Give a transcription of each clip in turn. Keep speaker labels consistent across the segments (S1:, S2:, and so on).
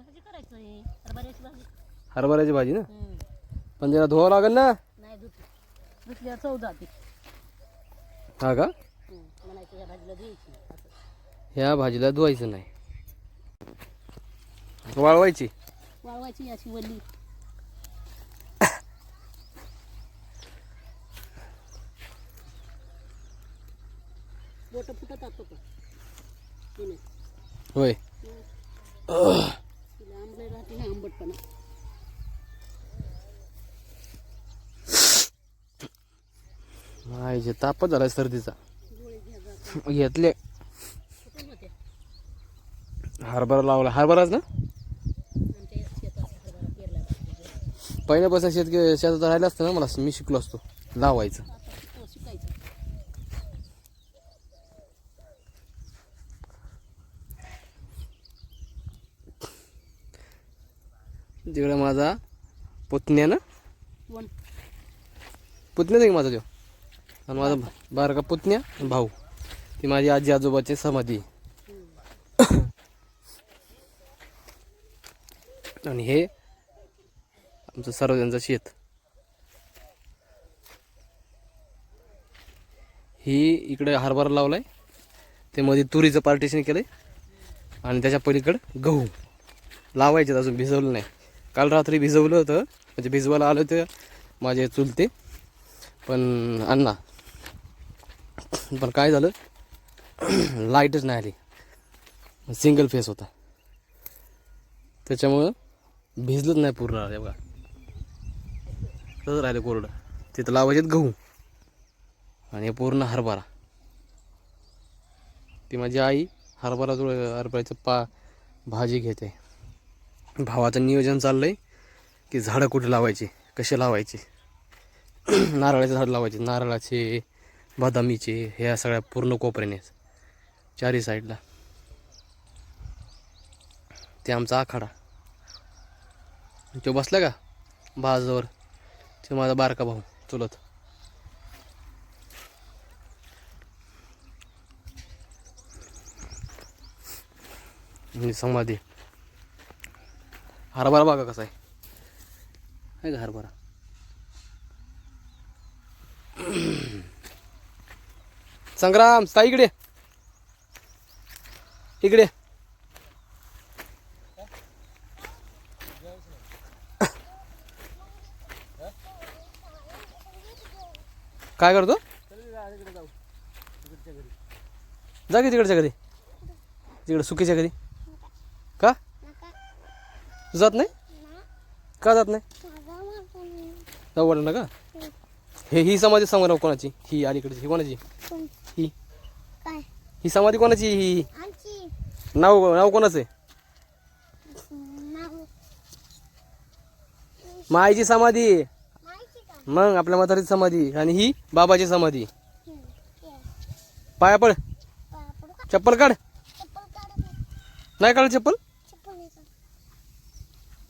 S1: भाजी करायचं आहे. हरभऱ्याची भाजी.
S2: हरभऱ्याची भाजी ना?
S1: हम्म.
S2: पण त्याला धुवावं लागेल ना?
S1: नाही धुतली. धुतल्यावर चौदा ती
S2: हा का?
S1: हम्म. म्हणायचं या भाजीला द्यायची असं.
S2: ह्या भाजीला धुवायचं नाही. वाळवायची?
S1: वाळवायची अशी वल्ली. बोट फुटत होतं तिने
S2: होय.
S1: राहते ना
S2: तापच झाला सर्दीचा. घेतले. हरभरा लावला. हरभराच ना?
S1: आमच्या शेतात हरभरा पेरला
S2: पहिल्यापासून शेत शेतात राहिलं असतं ना मला मी शिकलो असतो. लावायचं
S1: आता तो शिकायचं
S2: तिकडे माझा पुतण्या ना? पुतण्याच आहे का माझा तो आणि माझा बारका पुतण्या आणि भाऊ. ती माझी आजी आजोबाची समाधी. आणि हे आमचं सर्वजणचं शेत. ही इकडे हरभरा लावलाय. ते मध्ये तुरीचं पार्टिशन केलंय. आणि त्याच्या पलीकडं गहू. लावायचे अजून भिजवलं नाही. काल रात्री भिजवलं होतं. म्हणजे भिजवायला आलं होतं माझे चुलते. पण अण्णा. पण काय झालं? लाईटच नाही आली. सिंगल फेस होता. त्याच्यामुळं भिजलंच नाही पूर्ण. हे बघा. तसंच राहिलं कोरडं. तिथं लावायचे गहू. आणि पूर्ण हरभरा. ती माझी आई हरभरा जुळ हरभऱ्याचं पा भाजी घेते. भावाचं नियोजन चाललं आहे की झाडं कुठे लावायची कसे लावायचे? नारळाचे झाड लावायचे. नारळाचे बदामीचे ह्या सगळ्या पूर्ण कोपऱ्याने चारी साईडला. ते आमचा आखाडा. तो बसला का? बाजवर ते माझा बारका भाऊ चुलत. समाधी हरभरा बघा कसा आहे. आहे का हरभरा? संग्राम सा इकडे. इकडे. काय करतो? जा की तिकडच्या घरी. तिकडे सुकीच्या घरी. जात नाही? का जात नाही? जाऊ वाटलं ना का? हे ही समाधी संग्राम कोणाची? ही अलीकडची ही कोणाची? ही. ही समाधी कोणाची ही ही. नाव नाव कोणाचं आहे? माईची समाधी मग आपल्या म्हातारीची समाधी आणि ही बाबाची समाधी. पाया पड? चप्पल काढ.
S3: नाही
S2: काढ चप्पल
S3: चप्पल नाही काढत.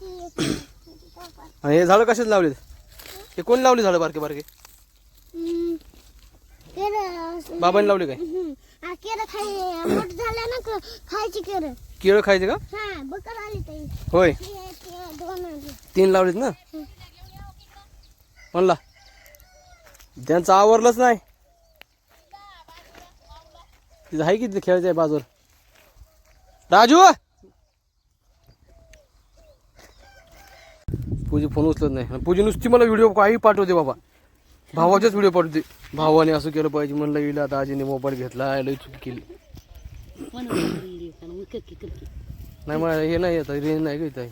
S3: ती एक- ती चप्पल.
S2: आणि हे झाडं कशाच लावलेत? हे कोण लावले झाडं बारके बारके? बाबांनी लावले काय?
S3: खाय मोठ ना खायची
S2: केळं खायचे का?
S3: हा
S2: होय. तीन लावलेत ना? म्हणला त्यांचं आवरलंच नाही तिथं आहे की खेळायचं आहे बाजूवर राजू! पूजी फोन उचलत नाही. पूजी नुसती मला व्हिडिओ काही पाठवते बाबा. भावाचेच व्हिडिओ पाठवते. भावाने असं केलं पाहिजे म्हणलं येईल आता आजीने मोबाईल घेतला लई चूक केली.
S1: मग
S2: नाही मला हे नाही येत रेंज नाही घेत आहे.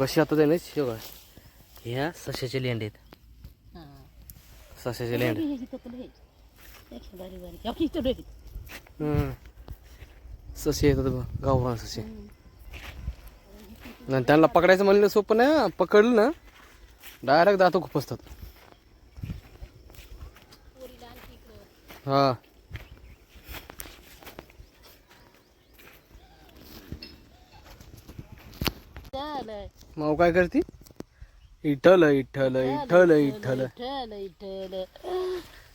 S2: कशी आता आहे ना शेवगा ह्या सशाचे लेंड आहेत.
S1: हां.
S2: सशाचे लेंड. ससे येतात गावरान ससे. आणि त्यांना पकडायचं म्हणलं सोपं नाही पकडलं ना डायरेक्ट दात खुपसतात. हा.
S1: माऊ
S2: मग काय करते? इठल इठल इठल इठल.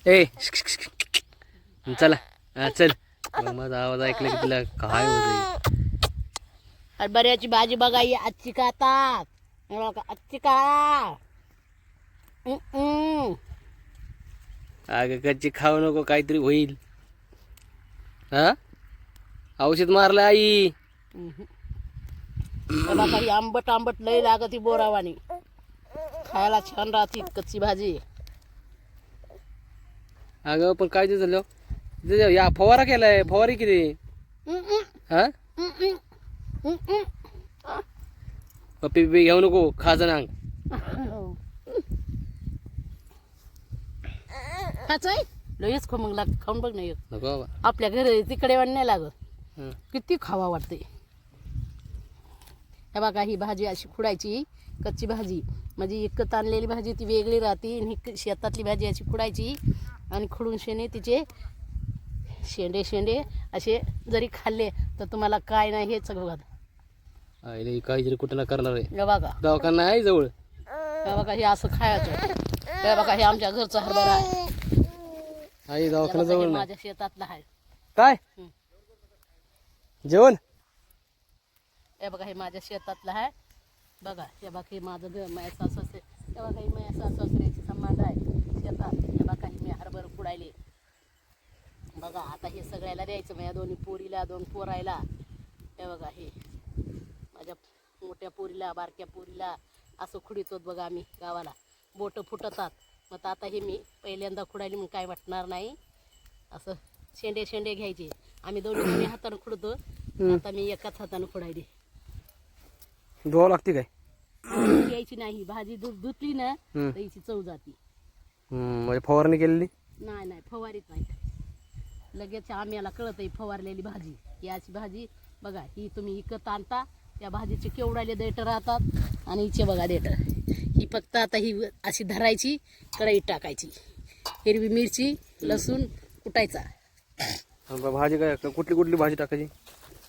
S2: ए चला चल. मग माझा आवाज ऐकला की तुला काय होत
S1: हरभऱ्याची भाजी बघा ही आजची बघा, आजची का.
S2: अगं कच्ची खाऊ नको काहीतरी होईल. हा? औषध मारलं आई.
S1: हे बघा ही आंबट आंबट लय लागत ही बोरावानी. खायला छान राहते कच्ची भाजी.
S2: अगं पण काय ते झालं? ते या फवारा केलाय फवारी किती? हा
S1: हम्म, हम्म. हम्म, हम्म.
S2: पप्पी बिप्पी घेऊ नको खाजनांग
S1: खाचंय? लयच खो मग लाग खाऊन बघ नाही
S2: नको बाबा.
S1: आपल्या घरी तिकडे वाण नाही लागत.
S2: हं.
S1: किती खावा वाटते. हे बघा ही भाजी अशी खुडायची कच्ची भाजी. म्हणजे एकत आणलेली भाजी ती वेगळी राहते आणि ही शेतातली भाजी अशी खुडायची आणि खुडून शेणे तिचे शेंडे शेंडे असे जरी खाल्ले तर तुम्हाला काय नाही हेच बघा.
S2: आईले काहीतरी कुठं ना करणार आहे
S1: हे बघा.
S2: दवाखाना आहे जवळ.
S1: हे बघा हे असं खायचं. हे बघा हे आमच्या घरचं हरभरा आहे.
S2: आई
S1: हे
S2: दवाखाना
S1: हे
S2: जवळ नाही
S1: माझ्या शेतातलं आहे.
S2: काय?
S1: हं.
S2: जेवण?
S1: हे बघा हे माझ्या शेतातलं आहे. बघा हे बघा हे माझं घर माझ्या सासू हे बघा हे माझ्या सासू सासऱ्याची संबंध आहे. शेतात. हे बघा हे मी हरभर कुडायले बघा आता हे सगळ्याला द्यायचं माझ्या दोन्ही पोरीला दोन पोरायला. हे बघा हे. मोठ्या पोरीला बारक्या पोरीला असं खुडितोत बघा आम्ही गावाला. बोटं फुटतात. मग आता हे मी पहिल्यांदा खुडायली मग काय वाटणार नाही. असं शेंडे शेंडे घ्यायचे. आम्ही दोन्ही दोन्ही हातानं खुडतो. आता मी एकाच हातानं खुडायली.
S2: धुवावं लागते काय?
S1: यायची नाही. भाजी दूध धुतली ना
S2: हं.
S1: तर हिची चव जाती.
S2: हं, म्हणजे फवारणी केलेली?
S1: नाही नाही फवारीत नाही. लगेच आम्हाला कळत आहे फवारलेली भाजी. याची भाजी बघा ही तुम्ही विकत आणता या भाजीचे केवढाले देठ राहतात आणि हिचे बघा देठ. ही फक्त आता ही अशी धरायची कढईत टाकायची. हिरवी मिरची लसूण कुटायचा.
S2: भाजी काय कुठली कुठली भाजी टाकायची?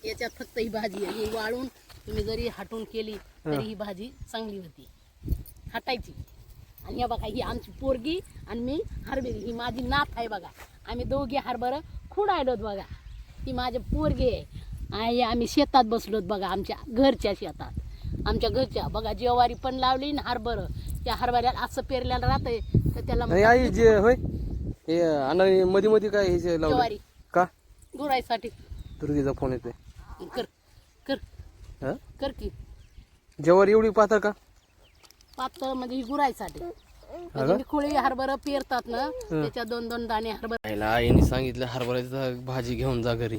S1: याच्यात फक्त ही भाजी आहे. ही वाळून तुम्ही जरी हाटून केली तरी ही. भाजी चांगली होती. हाटायची. आणि हे बघा ही आमची पोरगी आणि मी हरभरी. ही माझी नात आहे बघा. आम्ही दोघे हरभर खुडायलोत बघा. ही माझी पोरगी आहे. आणि आम्ही शेतात बसलोत बघा आमच्या घरच्या शेतात. आमच्या घरच्या बघा ज्वारी पण लावली ना हरभर. त्या हरभऱ्याला असं पेरलेलं राहतंय तर त्याला
S2: नाही आई जे होय हे अण्णाने मध्ये मध्ये काय हे जे लावलं
S1: ज्वारी.
S2: का?
S1: गुरायसाठी
S2: दुर्गीचा फोन येतोय.
S1: कर कर.
S2: हा?
S1: कर की.
S2: जेवारी एवढी पातळ का?
S1: पातळ म्हणजे ही गुरायसाठी? म्हणजे खोळी हरभरा पेरतात ना त्याच्यात दोन दोन दाणे हरभरा
S2: आईला आईने सांगितलं हरभऱ्याची भाजी घेऊन जा घरी.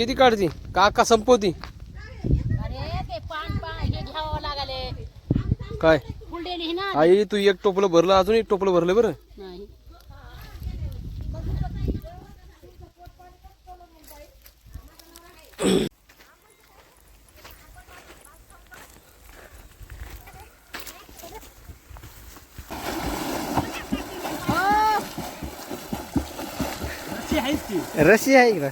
S2: किती काढती? काका संपवती.
S1: अरे ते पान पान हे घ्यावं लागले.
S2: काय?
S1: फुललेली ना
S2: आई तू एक टोपलं भरलं अजून एक टोपलं भरलं बरं.
S1: नाही.
S2: रशी आहे का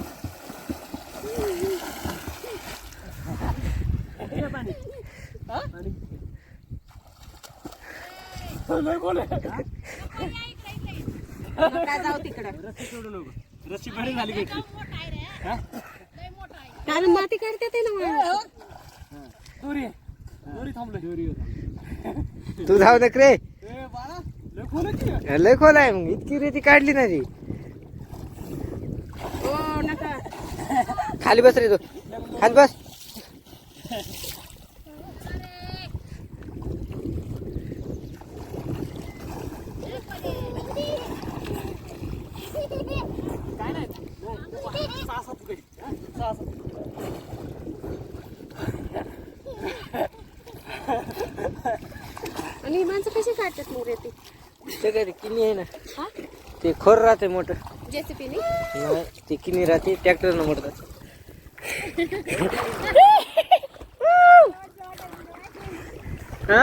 S1: काय जाऊ तिकडं. कारण माती काढते ते ना
S2: तू धाव नक रे. लय खोल आहे मग इतकी रेती काढली ना ती.
S1: हो नका.
S2: खाली बस रे तू. खाली बस.
S3: आणि ही माणसं कशी काढतात मग रे ते
S4: काय ते किनी आहे ना? ते खोर राहते मोठं.
S5: जेसीपीने
S4: नाही ते किनी राहते ट्रॅक्टरनं मोडतात हा?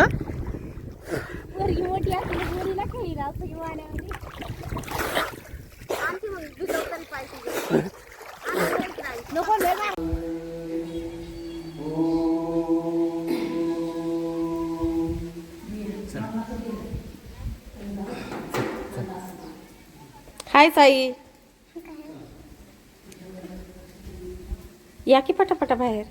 S1: हाय साई. या की पटापटा बाहेर?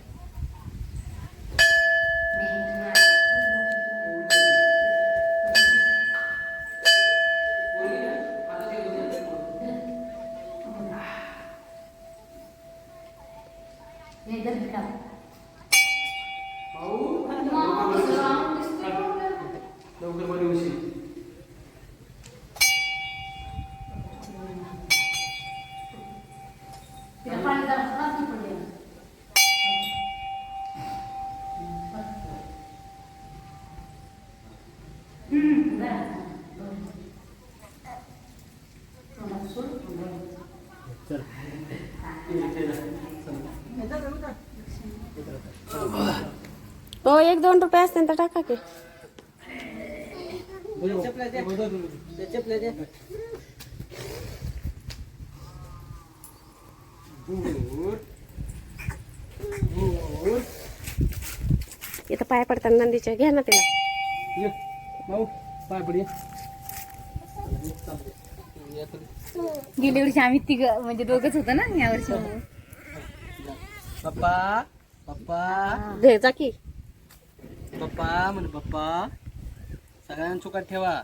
S1: हो एक दोन रुपये असतील तर टाका की
S4: चपल्या द्या त्या चपल्या द्या
S1: इथं पाय पडतात नंदीच्या घ्या ना तिला
S2: ये भाऊ पाय पड ये.
S6: गेल्या वर्षी आम्ही तिघ म्हणजे दोघच होतो ना या वर्षी.
S4: पप्पा पप्पा.
S1: घे जा की?
S4: पप्पा म्हणे पप्पा. सगळ्यांना चुकात ठेवा.